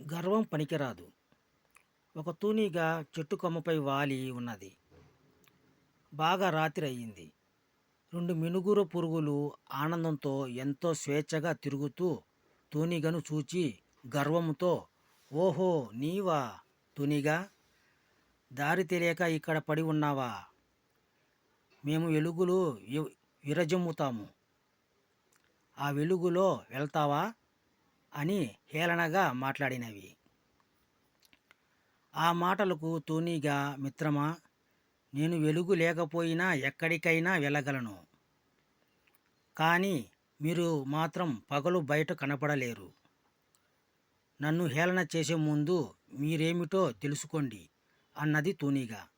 గర్వం పనికిరాదు. ఒక తూనీగా చెట్టు కొమ్మపై వాలి ఉన్నది. బాగా రాత్రి అయ్యింది. రెండు మినుగురు పురుగులు ఆనందంతో ఎంతో స్వేచ్ఛగా తిరుగుతూ తూనిగను చూచి గర్వంతో ఓహో నీవా తూనిగా? దారి తెలియక ఇక్కడ పడి ఉన్నావా? మేము వెలుగులు విరజమ్ముతాము. ఆ వెలుగులో వెళ్తావా? అని హేళనగా మాట్లాడినవి. ఆ మాటలకు తూనీగా మిత్రమా నేను వెలుగు లేకపోయినా ఎక్కడికైనా వెళ్ళగలను. కానీ మీరు మాత్రం పగలు బయట కనపడలేరు. నన్ను హేళన చేసే ముందు మీరేమిటో తెలుసుకోండి అన్నది తూనీగా.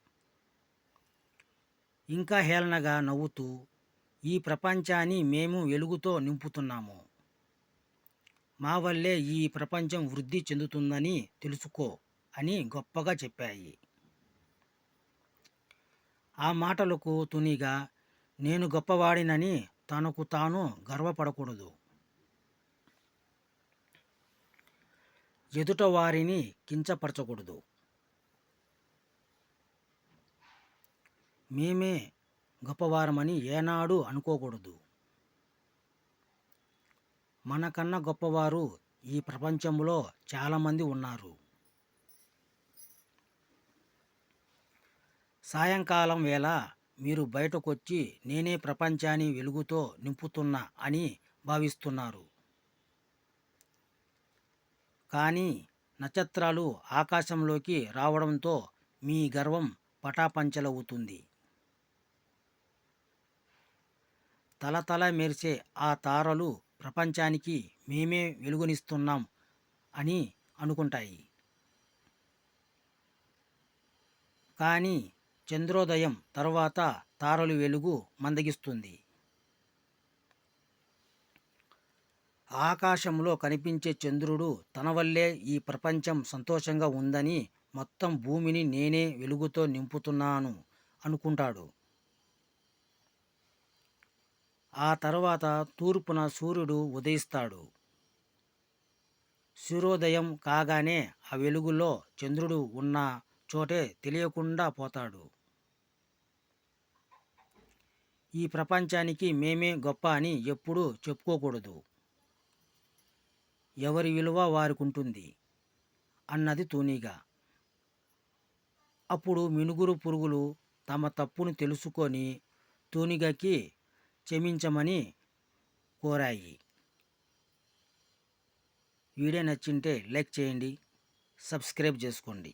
ఇంకా హేళనగా నవ్వుతూ ఈ ప్రపంచాన్ని మేము వెలుగుతో నింపుతున్నాము. మా వల్లే ఈ ప్రపంచం వృద్ధి చెందుతుందని తెలుసుకో అని గొప్పగా చెప్పాయి. ఆ మాటలకు తునిగా నేను గొప్పవాడినని తనకు తాను గర్వపడకూడదు. ఎదుట వారిని కించపరచకూడదు. మేమే గొప్పవారమని ఏనాడు అనుకోకూడదు. మనకన్నా గొప్పవారు ఈ ప్రపంచంలో చాలామంది ఉన్నారు. సాయంకాలం వేళ మీరు బయటకొచ్చి నేనే ప్రపంచాన్ని వెలుగుతో నింపుతున్నా అని భావిస్తున్నారు. కానీ నక్షత్రాలు ఆకాశంలోకి రావడంతో మీ గర్వం పటాపంచలవుతుంది. తలతల మెరిసే ఆ తారలు ప్రపంచానికి మేమే వెలుగునిస్తున్నాం అని అనుకుంటాయి. కానీ చంద్రోదయం తర్వాత తారలు వెలుగు మందగిస్తుంది. ఆకాశంలో కనిపించే చంద్రుడు తన వల్లే ఈ ప్రపంచం సంతోషంగా ఉందని మొత్తం భూమిని నేనే వెలుగుతో నింపుతున్నాను అనుకుంటాడు. ఆ తర్వాత తూర్పున సూర్యుడు ఉదయిస్తాడు. సూర్యోదయం కాగానే ఆ వెలుగులో చంద్రుడు ఉన్న చోటే తెలియకుండా పోతాడు. ఈ ప్రపంచానికి మేమే గొప్ప అని ఎప్పుడూ చెప్పుకోకూడదు. ఎవరి విలువ వారికి ఉంటుంది అన్నది తూనీగా. అప్పుడు మినుగురు పురుగులు తమ తప్పును తెలుసుకొని తూనిగకి క్షమించమని కోరాయి. వీడియో నచ్చింటే లైక్ చేయండి సబ్స్క్రైబ్ చేసుకోండి.